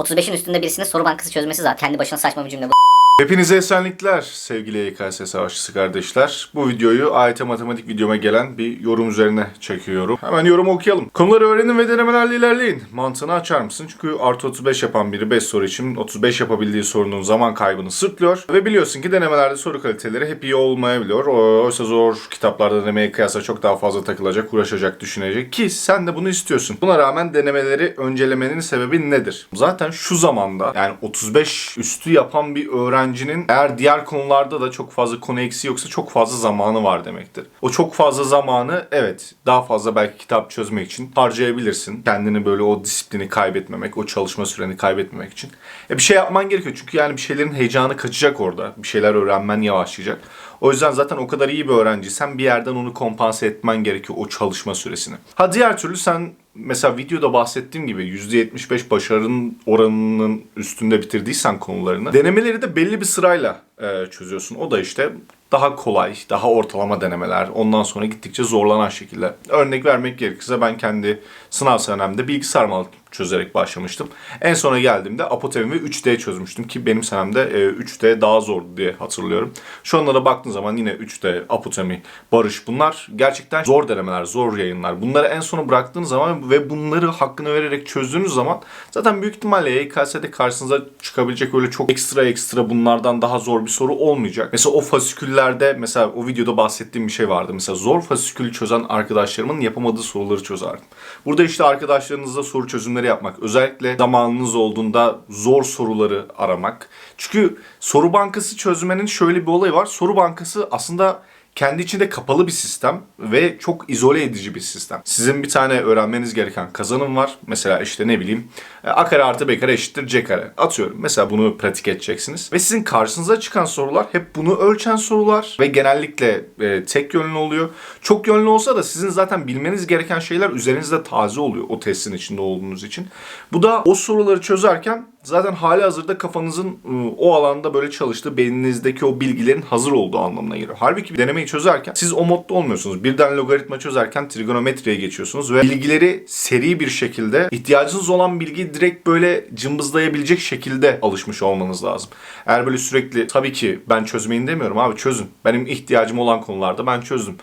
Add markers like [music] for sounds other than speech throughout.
35'in üstünde birisinin soru bankası çözmesi zaten kendi başına saçma bir cümle bu. Hepinize esenlikler sevgili YKS savaşçısı kardeşler. Bu videoyu AYT matematik videoma gelen bir yorum üzerine çekiyorum. Hemen yorumu okuyalım. Konuları öğrenin ve denemelerle ilerleyin. Mantığını açar mısın? Çünkü artı 35 yapan biri 5 soru için 35 yapabildiği sorunun zaman kaybını sırtlıyor. Ve biliyorsun ki denemelerde soru kaliteleri hep iyi olmayabiliyor. Oysa zor kitaplarda denemeye kıyasla çok daha fazla takılacak, uğraşacak, düşünecek. Ki sen de bunu istiyorsun. Buna rağmen denemeleri öncelemenin sebebi nedir? Zaten şu zamanda yani 35 üstü yapan bir öğrencinin eğer diğer konularda da çok fazla konu eksiği yoksa çok fazla zamanı var demektir. O çok fazla zamanı evet daha fazla belki kitap çözmek için harcayabilirsin. Kendini böyle o disiplini kaybetmemek, o çalışma süreni kaybetmemek için. E bir şey yapman gerekiyor çünkü yani bir şeylerin heyecanı kaçacak orada. Bir şeyler öğrenmen yavaşlayacak. O yüzden zaten o kadar iyi bir öğrenciysen bir yerden onu kompanse etmen gerekiyor o çalışma süresini. Ha diğer türlü sen mesela videoda bahsettiğim gibi %75 başarının oranının üstünde bitirdiysen konularını denemeleri de belli bir sırayla e, çözüyorsun. O da işte daha kolay, daha ortalama denemeler. Ondan sonra gittikçe zorlanan şekilde. Örnek vermek gerekirse ben kendi sınav senemde bilgisayar çözerek başlamıştım. En sona geldiğimde apotemi 3D çözmüştüm ki benim senemde e, 3D daha zordu diye hatırlıyorum. Şu anlara baktığın zaman yine 3D, apotemi, barış bunlar gerçekten zor denemeler, zor yayınlar. Bunları en sona bıraktığınız zaman ve bunları hakkını vererek çözdüğünüz zaman zaten büyük ihtimalle YKS'de karşınıza çıkabilecek öyle çok ekstra ekstra bunlardan daha zor bir soru olmayacak. Mesela o fasiküllerde mesela o videoda bahsettiğim bir şey vardı. Mesela zor fasikülü çözen arkadaşlarımın yapamadığı soruları çözerdim. Burada işte arkadaşlarınızla soru çözümleri yapmak, özellikle zamanınız olduğunda zor soruları aramak. Çünkü soru bankası çözmenin şöyle bir olayı var. Soru bankası aslında kendi içinde kapalı bir sistem ve çok izole edici bir sistem. Sizin bir tane öğrenmeniz gereken kazanım var. Mesela işte ne bileyim e, a kare artı b kare eşittir c kare. Atıyorum. Mesela bunu pratik edeceksiniz. Ve sizin karşınıza çıkan sorular hep bunu ölçen sorular ve genellikle e, tek yönlü oluyor. Çok yönlü olsa da sizin zaten bilmeniz gereken şeyler üzerinizde taze oluyor o testin içinde olduğunuz için. Bu da o soruları çözerken zaten hali hazırda kafanızın ıı, o alanda böyle çalıştığı beyninizdeki o bilgilerin hazır olduğu anlamına geliyor. Halbuki bir denemeyi çözerken siz o modda olmuyorsunuz. Birden logaritma çözerken trigonometriye geçiyorsunuz ve bilgileri seri bir şekilde ihtiyacınız olan bilgiyi direkt böyle cımbızlayabilecek şekilde alışmış olmanız lazım. Eğer böyle sürekli tabii ki ben çözmeyin demiyorum abi çözün. Benim ihtiyacım olan konularda ben çözdüm.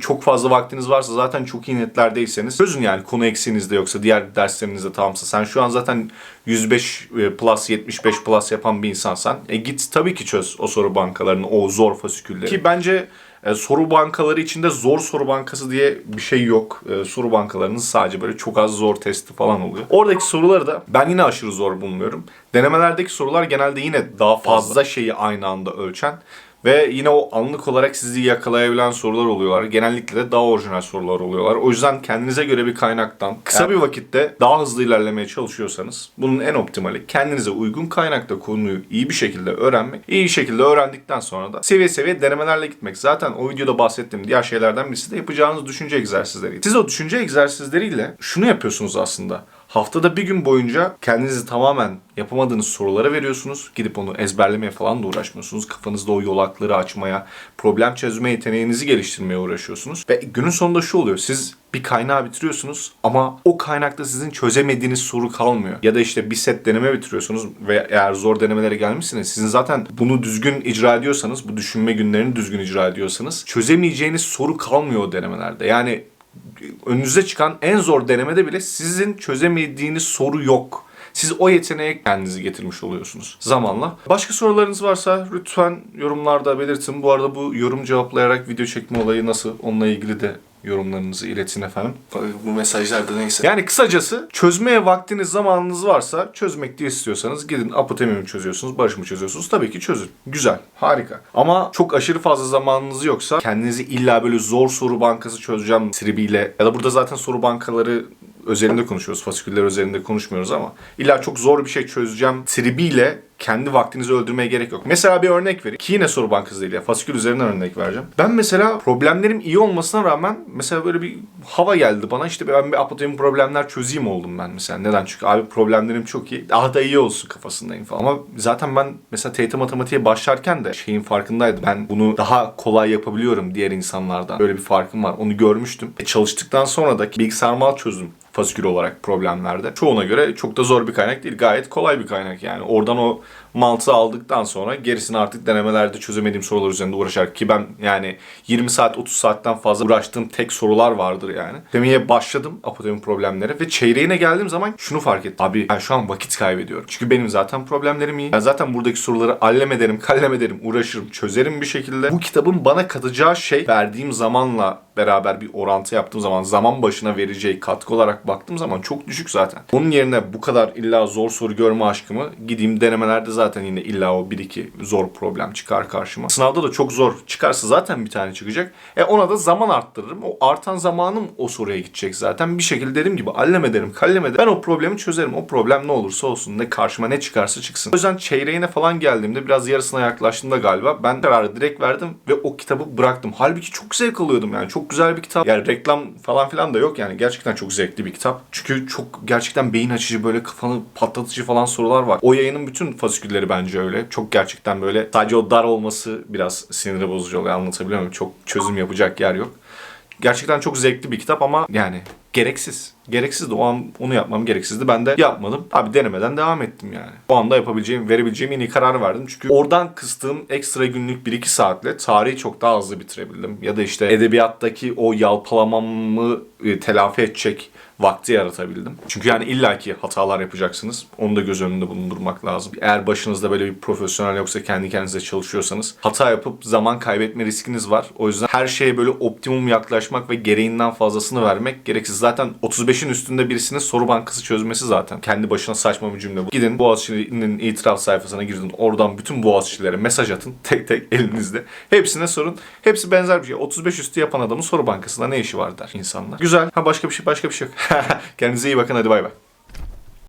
Çok fazla vaktiniz varsa zaten çok iyi netlerdeyseniz çözün yani konu eksiğinizde yoksa diğer derslerinizde tamamsa. Sen şu an zaten 105 plus 75 plus yapan bir insansan e git tabii ki çöz o soru bankalarını o zor fasikülleri. Ki bence e, soru bankaları içinde zor soru bankası diye bir şey yok. E, soru bankalarının sadece böyle çok az zor testi falan oluyor. Oradaki soruları da ben yine aşırı zor bulmuyorum. Denemelerdeki sorular genelde yine daha fazla şeyi aynı anda ölçen ve yine o anlık olarak sizi yakalayabilen sorular oluyorlar. Genellikle de daha orijinal sorular oluyorlar. O yüzden kendinize göre bir kaynaktan kısa bir vakitte daha hızlı ilerlemeye çalışıyorsanız bunun en optimali kendinize uygun kaynakta konuyu iyi bir şekilde öğrenmek. İyi şekilde öğrendikten sonra da seviye seviye denemelerle gitmek. Zaten o videoda bahsettiğim diğer şeylerden birisi de yapacağınız düşünce egzersizleri. Siz o düşünce egzersizleriyle şunu yapıyorsunuz aslında. Haftada bir gün boyunca kendinizi tamamen yapamadığınız sorulara veriyorsunuz. Gidip onu ezberlemeye falan da uğraşmıyorsunuz. Kafanızda o yolakları açmaya, problem çözme yeteneğinizi geliştirmeye uğraşıyorsunuz. Ve günün sonunda şu oluyor. Siz bir kaynağı bitiriyorsunuz ama o kaynakta sizin çözemediğiniz soru kalmıyor. Ya da işte bir set deneme bitiriyorsunuz ve eğer zor denemelere gelmişsiniz sizin zaten bunu düzgün icra ediyorsanız, bu düşünme günlerini düzgün icra ediyorsanız çözemeyeceğiniz soru kalmıyor o denemelerde. Yani önünüze çıkan en zor denemede bile sizin çözemediğiniz soru yok. Siz o yeteneğe kendinizi getirmiş oluyorsunuz zamanla. Başka sorularınız varsa lütfen yorumlarda belirtin. Bu arada bu yorum cevaplayarak video çekme olayı nasıl? Onunla ilgili de yorumlarınızı iletin efendim. Bu mesajlarda neyse. Yani kısacası çözmeye vaktiniz, zamanınız varsa çözmek diye istiyorsanız gidin apotemi mi çözüyorsunuz, barış mı çözüyorsunuz? Tabii ki çözün. Güzel, harika. Ama çok aşırı fazla zamanınız yoksa kendinizi illa böyle zor soru bankası çözeceğim tribiyle ya da burada zaten soru bankaları özelinde konuşuyoruz. Fasiküller özelinde konuşmuyoruz ama illa çok zor bir şey çözeceğim tribiyle kendi vaktinizi öldürmeye gerek yok. Mesela bir örnek vereyim. Ki yine soru bankası değil ya. Fasikül üzerinden örnek vereceğim. Ben mesela problemlerim iyi olmasına rağmen mesela böyle bir hava geldi bana. İşte ben bir apotemi problemler çözeyim oldum ben mesela. Neden? Çünkü abi problemlerim çok iyi. Daha da iyi olsun kafasındayım falan. Ama zaten ben mesela TYT matematiğe başlarken de şeyin farkındaydım. Ben bunu daha kolay yapabiliyorum diğer insanlardan. Böyle bir farkım var. Onu görmüştüm. E çalıştıktan sonra da bilgisayar mal çözdüm fasikül olarak problemlerde. Çoğuna göre çok da zor bir kaynak değil. Gayet kolay bir kaynak yani. Oradan o mantığı aldıktan sonra gerisini artık denemelerde çözemediğim sorular üzerinde uğraşarak ki ben yani 20 saat 30 saatten fazla uğraştığım tek sorular vardır yani. Demeye başladım apotemi problemlere ve çeyreğine geldiğim zaman şunu fark ettim. Abi ben şu an vakit kaybediyorum. Çünkü benim zaten problemlerim iyi. Ben zaten buradaki soruları allem ederim, kallem ederim, uğraşırım, çözerim bir şekilde. Bu kitabın bana katacağı şey verdiğim zamanla beraber bir orantı yaptığım zaman zaman başına vereceği katkı olarak baktığım zaman çok düşük zaten. Onun yerine bu kadar illa zor soru görme aşkımı gideyim denemelerde zaten yine illa o bir iki zor problem çıkar karşıma. Sınavda da çok zor çıkarsa zaten bir tane çıkacak. E ona da zaman arttırırım. O artan zamanım o soruya gidecek zaten. Bir şekilde dediğim gibi allem ederim, kallem ederim. Ben o problemi çözerim. O problem ne olursa olsun. Ne karşıma ne çıkarsa çıksın. O yüzden çeyreğine falan geldiğimde biraz yarısına yaklaştığımda galiba ben kararı direkt verdim ve o kitabı bıraktım. Halbuki çok zevk alıyordum yani. Çok güzel bir kitap. Yani reklam falan filan da yok yani. Gerçekten çok zevkli bir kitap. Çünkü çok gerçekten beyin açıcı böyle kafanı patlatıcı falan sorular var. O yayının bütün fasikülleri bence öyle. Çok gerçekten böyle sadece o dar olması biraz siniri bozucu oluyor. Anlatabiliyor muyum? Çok çözüm yapacak yer yok. Gerçekten çok zevkli bir kitap ama yani gereksiz. Gereksizdi. O an onu yapmam gereksizdi. Ben de yapmadım. Abi denemeden devam ettim yani. O anda yapabileceğim, verebileceğim en iyi kararı verdim. Çünkü oradan kıstığım ekstra günlük 1-2 saatle tarihi çok daha hızlı bitirebildim. Ya da işte edebiyattaki o yalpalamamı e, telafi edecek vakti yaratabildim. Çünkü yani illaki hatalar yapacaksınız. Onu da göz önünde bulundurmak lazım. Eğer başınızda böyle bir profesyonel yoksa kendi kendinize çalışıyorsanız hata yapıp zaman kaybetme riskiniz var. O yüzden her şeye böyle optimum yaklaşmak ve gereğinden fazlasını vermek gereksiz. Zaten 35'in üstünde birisinin soru bankası çözmesi zaten. Kendi başına saçma bir cümle bu. Gidin Boğaziçi'nin itiraf sayfasına girdin. Oradan bütün Boğaziçi'lilere mesaj atın. [laughs] Tek tek elinizde. Hepsine sorun. Hepsi benzer bir şey. 35 üstü yapan adamın soru bankasında ne işi var der insanlar. Güzel. Ha başka bir şey başka bir şey yok. [laughs] Kendinize iyi bakın hadi bay bay.